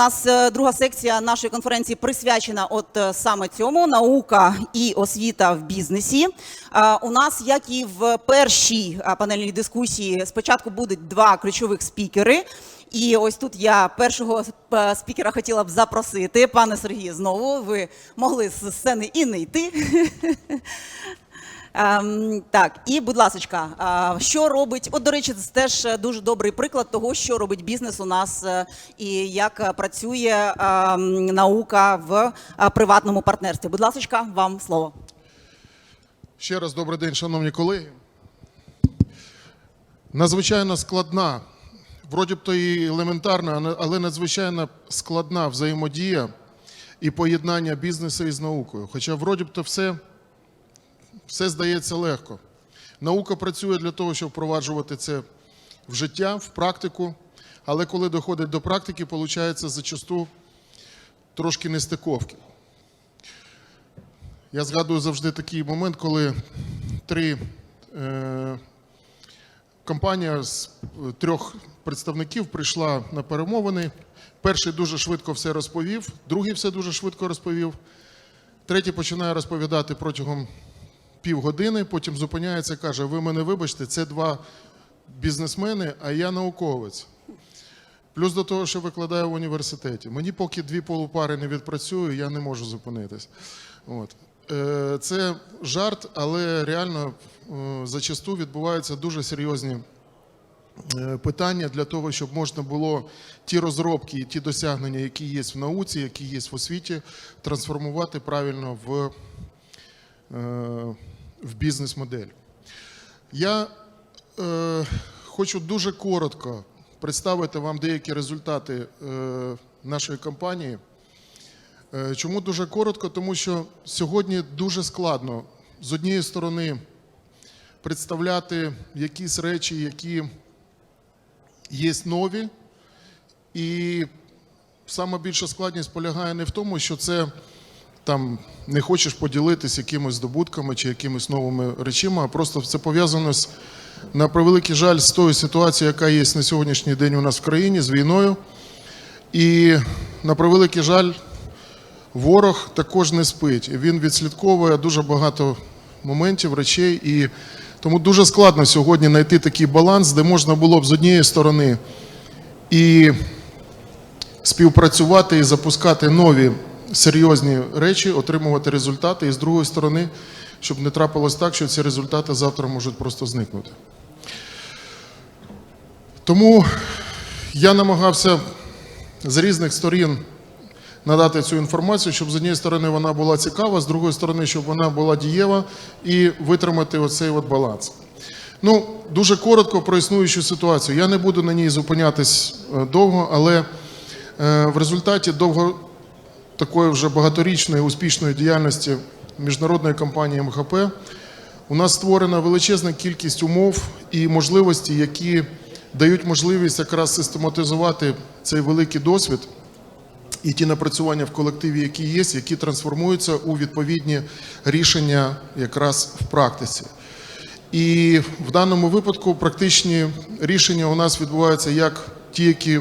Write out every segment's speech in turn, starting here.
нас е, друга секція нашої конференції присвячена от е, саме цьому наука і освіта в бізнесі. Е, У нас, як і в першій панельній дискусії, спочатку будуть два ключових спікери. І ось тут я першого спікера хотіла б запросити. Пане Сергію, знову ви могли з сцени і не йти. Ем, так, і будь ласочка, а, що робить? От, до речі, це теж е, дуже добрий приклад того, що робить бізнес у нас е, і як е, працює ем, наука в е, приватному партнерстві. Будь ласочка, вам слово. Ще раз добрий день, шановні колеги. Надзвичайно складна, вроді б то і елементарна, але надзвичайно складна взаємодія і поєднання бізнесу із наукою. Хоча вроді б то все, все здається легко. Наука працює для того, щоб впроваджувати це в життя, в практику, але коли доходить до практики, виходить зачасту трошки нестиковки. Я згадую завжди такий момент, коли три е, компанія з трьох представників прийшла на перемовини. Перший дуже швидко все розповів, другий все дуже швидко розповів. Третій починає розповідати протягом півгодини, потім зупиняється і каже: Ви мене вибачте, це два бізнесмени, а я науковець. Плюс до того, що викладаю в університеті. Мені поки дві полупари не відпрацюю, я не можу зупинитись. От. Е, Це жарт, але реально е, зачасту відбуваються дуже серйозні е, питання для того, щоб можна було ті розробки, і ті досягнення, які є в науці, які є в освіті, трансформувати правильно в, в бізнес-модель. Я е, хочу дуже коротко представити вам деякі результати е, нашої кампанії. Е, Чому дуже коротко? Тому що сьогодні дуже складно з однієї сторони представляти якісь речі, які є нові, і саме більша складність полягає не в тому, що це там не хочеш поділитися якимись здобутками чи якимись новими речима, а просто це пов'язано з на превеликий жаль з тою ситуацією, яка є на сьогоднішній день у нас в країні з війною. І на превеликий жаль, ворог також не спить. Він відслідковує дуже багато моментів, речей. І тому дуже складно сьогодні знайти такий баланс, де можна було б з однієї сторони і співпрацювати і запускати нові серйозні речі, отримувати результати, і з другої сторони, щоб не трапилось так, що ці результати завтра можуть просто зникнути. Тому я намагався з різних сторін надати цю інформацію, щоб з однієї сторони вона була цікава, з другої сторони, щоб вона була дієва і витримати оцей от баланс. Ну, дуже коротко про існуючу ситуацію. Я не буду на ній зупинятись е, довго, але е, в результаті довго такої вже багаторічної успішної діяльності міжнародної компанії МХП у нас створена величезна кількість умов і можливостей, які дають можливість якраз систематизувати цей великий досвід і ті напрацювання в колективі, які є, які трансформуються у відповідні рішення якраз в практиці. І в даному випадку практичні рішення у нас відбуваються як ті, які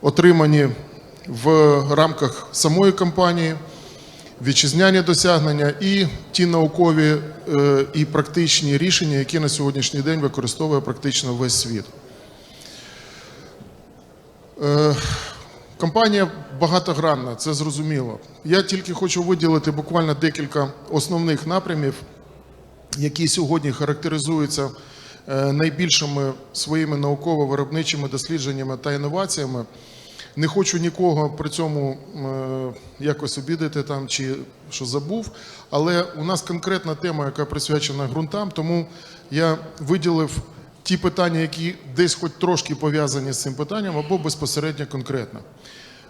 отримані в рамках самої кампанії, вітчизняні досягнення і ті наукові е, і практичні рішення, які на сьогоднішній день використовує практично весь світ. Е, Компанія багатогранна, це зрозуміло. Я тільки хочу виділити буквально декілька основних напрямів, які сьогодні характеризуються е, найбільшими своїми науково-виробничими дослідженнями та інноваціями. Не хочу нікого при цьому е, якось обідати там чи що забув, але у нас конкретна тема, яка присвячена ґрунтам, тому я виділив ті питання, які десь хоч трошки пов'язані з цим питанням, або безпосередньо конкретно.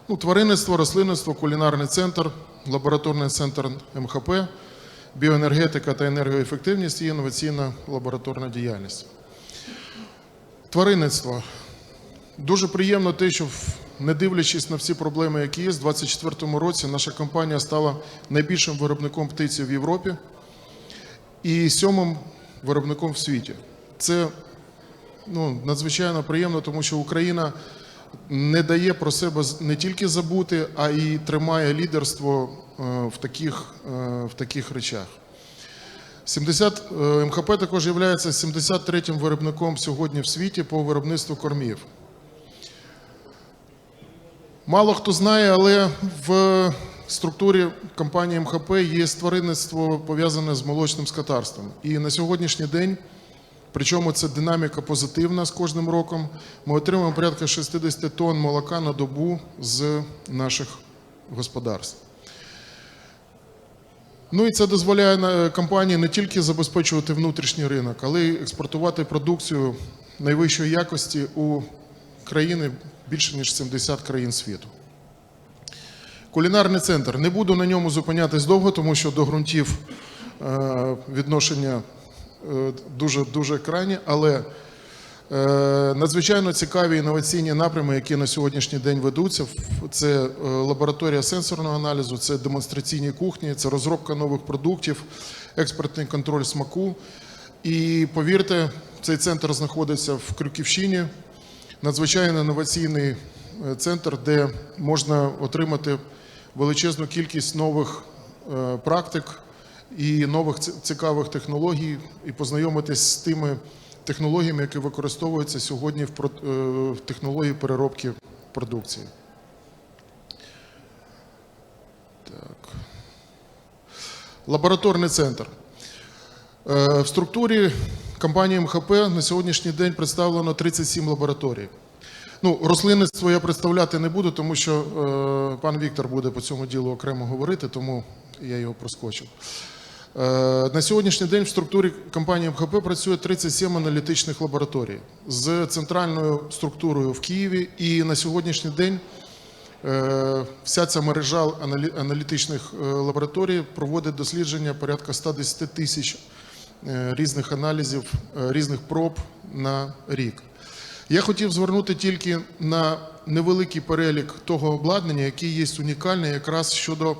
Ну, тваринництво, рослинництво, кулінарний центр, лабораторний центр МХП, біоенергетика та енергоефективність і інноваційна лабораторна діяльність. Тваринництво. Дуже приємно те, що в- не дивлячись на всі проблеми, які є, з 2024 році наша компанія стала найбільшим виробником птиці в Європі і сьомим виробником в світі. Це ну, надзвичайно приємно, тому що Україна не дає про себе не тільки забути, а й тримає лідерство е, в таких, е, в таких речах. 70, е, МХП також є 73-м виробником сьогодні в світі по виробництву кормів. Мало хто знає, але в структурі компанії МХП є тваринництво пов'язане з молочним скотарством. І на сьогоднішній день, причому це динаміка позитивна з кожним роком, ми отримуємо порядка 60 тонн молока на добу з наших господарств. Ну і це дозволяє компанії не тільки забезпечувати внутрішній ринок, але й експортувати продукцію найвищої якості у країни більше ніж 70 країн світу. Кулінарний центр. Не буду на ньому зупинятись довго, тому що до ґрунтів е, відношення е, дуже дуже крайні, але е, надзвичайно цікаві інноваційні напрями, які на сьогоднішній день ведуться. Це лабораторія сенсорного аналізу, це демонстраційні кухні, це розробка нових продуктів, експертний контроль смаку. І повірте, цей центр знаходиться в Крюківщині, надзвичайно інноваційний е, центр, де можна отримати величезну кількість нових е, практик і нових цікавих технологій, і познайомитись з тими технологіями, які використовуються сьогодні в е, технології переробки продукції. Так. Лабораторний центр. В структурі компанії МХП на сьогоднішній день представлено 37 лабораторій. Ну, рослинництво я представляти не буду, тому що е, пан Віктор буде по цьому ділу окремо говорити, тому я його проскочив. Е, на сьогоднішній день в структурі компанії МХП працює 37 аналітичних лабораторій з центральною структурою в Києві. І на сьогоднішній день Е, Вся ця мережа аналітичних е, лабораторій проводить дослідження порядка 110 тисяч різних аналізів, е, різних проб на рік. Я хотів звернути тільки на невеликий перелік того обладнання, який є унікальний якраз щодо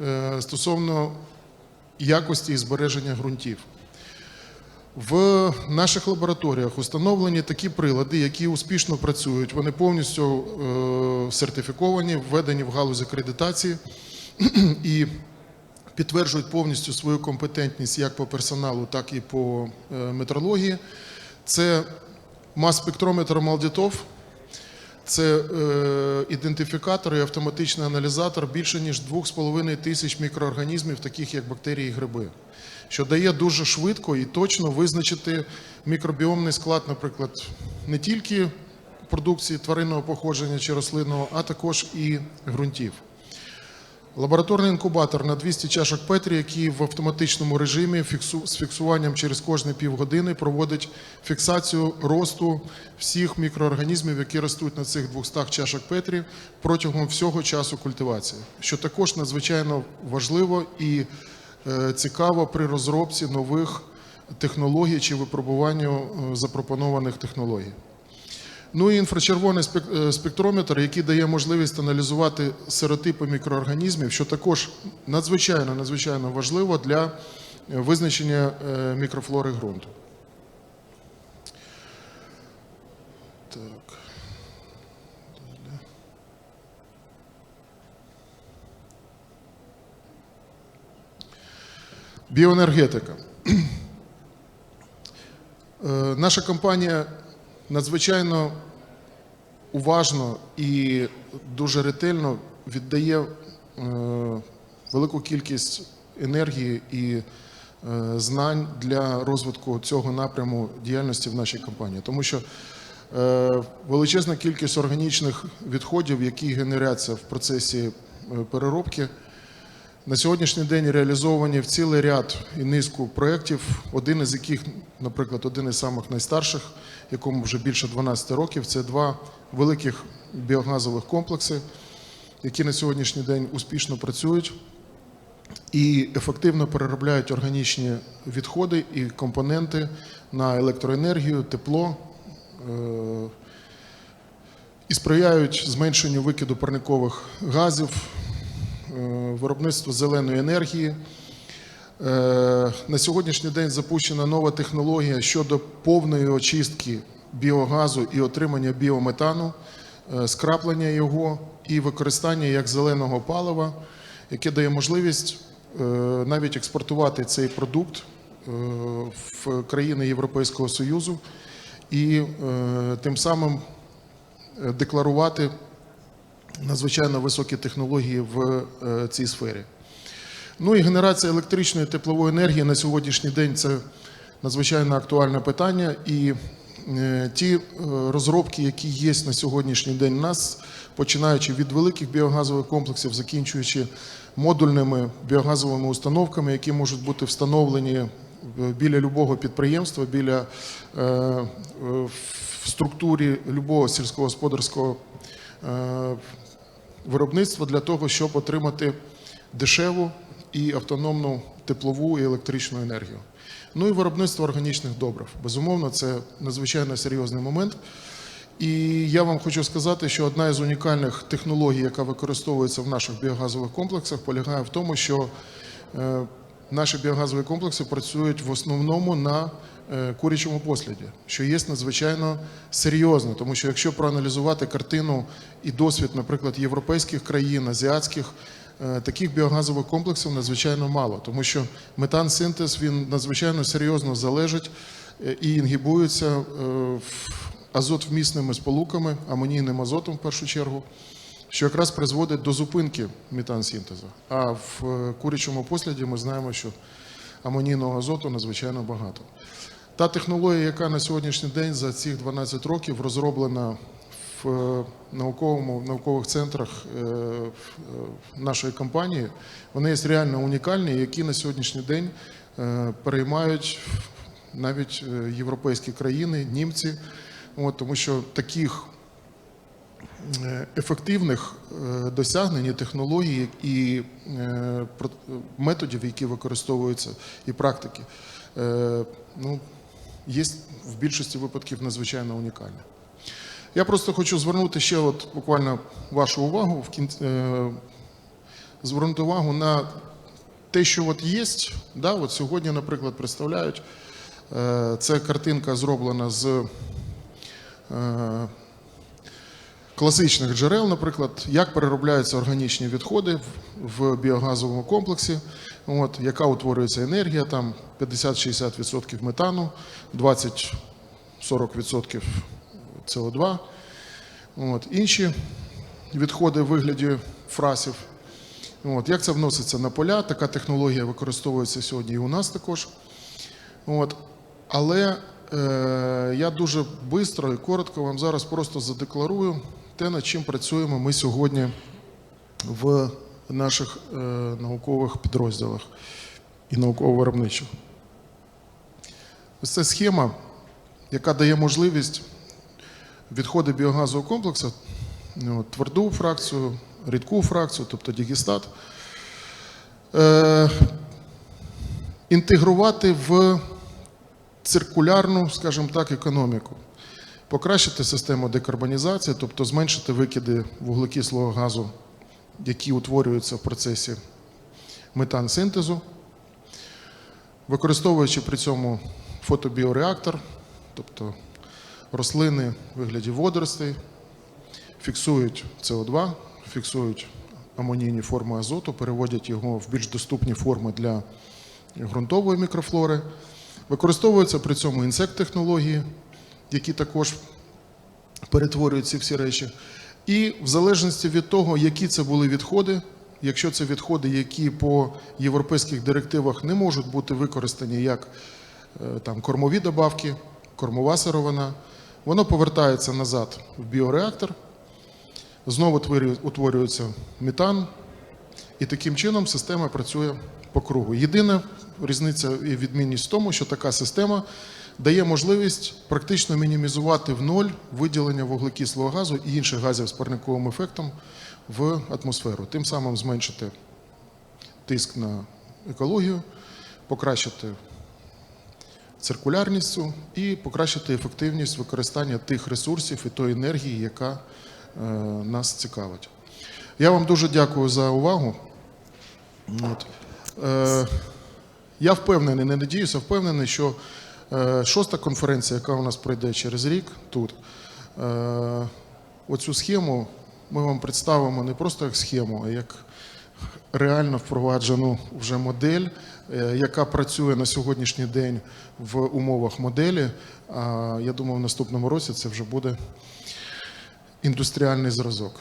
е, стосовно якості і збереження ґрунтів. В наших лабораторіях установлені такі прилади, які успішно працюють. Вони повністю е, сертифіковані, введені в галузь акредитації і підтверджують повністю свою компетентність як по персоналу, так і по е, метрології. Це мас-спектрометр Малдітов, це е, ідентифікатор і автоматичний аналізатор більше ніж 2,5 тисяч мікроорганізмів, таких як бактерії і гриби, що дає дуже швидко і точно визначити мікробіомний склад, наприклад, не тільки продукції тваринного походження чи рослинного, а також і ґрунтів. Лабораторний інкубатор на 200 чашок Петрі, який в автоматичному режимі з фіксуванням через кожні півгодини проводить фіксацію росту всіх мікроорганізмів, які ростуть на цих 200 чашок Петрі протягом всього часу культивації, що також надзвичайно важливо і е, цікаво при розробці нових технологій чи випробуванню е, запропонованих технологій. Ну і інфрачервоний е, спектрометр, який дає можливість аналізувати серотипи мікроорганізмів, що також надзвичайно надзвичайно важливо для е, визначення е, мікрофлори ґрунту. Біоенергетика. Наша компанія надзвичайно уважно і дуже ретельно віддає е, велику кількість енергії і е, знань для розвитку цього напряму діяльності в нашій компанії, тому що е, величезна кількість органічних відходів, які генеруються в процесі переробки. На сьогоднішній день реалізовані в цілий ряд і низку проєктів, один із яких, наприклад, один із самих найстарших, якому вже більше 12 років, це два великих біогазових комплекси, які на сьогоднішній день успішно працюють і ефективно переробляють органічні відходи і компоненти на електроенергію, тепло е, і сприяють зменшенню викиду парникових газів, е, виробництву зеленої енергії. Е, На сьогоднішній день запущена нова технологія щодо повної очистки біогазу і отримання біометану е, скраплення його і використання як зеленого палива, яке дає можливість навіть експортувати цей продукт в країни Європейського Союзу і тим самим декларувати надзвичайно високі технології в е, цій сфері. Ну і генерація електричної теплової енергії на сьогоднішній день це надзвичайно актуальне питання. І е, ті е, розробки, які є на сьогоднішній день у нас, починаючи від великих біогазових комплексів, закінчуючи модульними біогазовими установками, які можуть бути встановлені біля любого підприємства, біля в структурі любого сільськогосподарського виробництва для того, щоб отримати дешеву і автономну теплову і електричну енергію. Ну і виробництво органічних добрив. Безумовно, це надзвичайно серйозний момент. І я вам хочу сказати, що одна із унікальних технологій, яка використовується в наших біогазових комплексах, полягає в тому, що е, наші біогазові комплекси працюють в основному на курячому посліді, що є надзвичайно серйозно, тому що якщо проаналізувати картину і досвід, наприклад, європейських країн, азіатських, е, таких біогазових комплексів надзвичайно мало, тому що метан-синтез він надзвичайно серйозно залежить е, і інгібується е, азотвмісними сполуками, амонійним азотом в першу чергу, що якраз призводить до зупинки метансинтезу. А в е, курячому посліді ми знаємо, що амонійного азоту надзвичайно багато. Та технологія, яка на сьогоднішній день за ці 12 років розроблена в е, науковому, наукових центрах е, в- е, нашої компанії, вони є реально унікальні, які на сьогоднішній день переймають навіть європейські країни, німці, От, тому що таких ефективних досягнень і технологій і методів, які використовуються, і практики, ну, є в більшості випадків надзвичайно унікальні. Я просто хочу звернути ще от буквально вашу увагу в кінці, е, звернути увагу на те, що от є. Да, от сьогодні, наприклад, представляють. е, Це картинка зроблена з е, класичних джерел, наприклад, як переробляються органічні відходи в- в біогазовому комплексі, от, яка утворюється енергія, там 50-60% метану, 20-40% СО2. От. Інші відходи в вигляді фрасів. От. Як це вноситься на поля? Така технологія використовується сьогодні і у нас також. От. Але е, я дуже швидко і коротко вам зараз просто задекларую те, над чим працюємо ми сьогодні в наших е, наукових підрозділах і науково-виробничих. Ось це схема, яка дає можливість відходи біогазового комплексу, ну, тверду фракцію, рідку фракцію, тобто дігістат, е, інтегрувати в циркулярну, скажімо так, економіку, покращити систему декарбонізації, тобто зменшити викиди вуглекислого газу, які утворюються в процесі метансинтезу, використовуючи при цьому фотобіореактор, тобто рослини в вигляді водоростей, фіксують СО2, фіксують амонійні форми азоту, переводять його в більш доступні форми для ґрунтової мікрофлори. Використовуються при цьому інсект-технології, які також перетворюють ці всі речі. І в залежності від того, які це були відходи, якщо це відходи, які по європейських директивах не можуть бути використані як е, там, кормові добавки, кормова сировина, воно повертається назад в біореактор, знову творює- утворюється метан, і таким чином система працює по кругу. Єдина різниця і відмінність в тому, що така система дає можливість практично мінімізувати в ноль виділення вуглекислого газу і інших газів з парниковим ефектом в атмосферу, тим самим зменшити тиск на екологію, покращити циркулярність і покращити ефективність використання тих ресурсів і тої енергії, яка е, нас цікавить. Я вам дуже дякую за увагу. От. Е, я впевнений, не надіюся, впевнений, що шоста конференція, яка у нас пройде через рік тут, е, оцю схему ми вам представимо не просто як схему, а як реально впроваджену вже модель, е, яка працює на сьогоднішній день в умовах моделі. А я думаю, в наступному році це вже буде індустріальний зразок.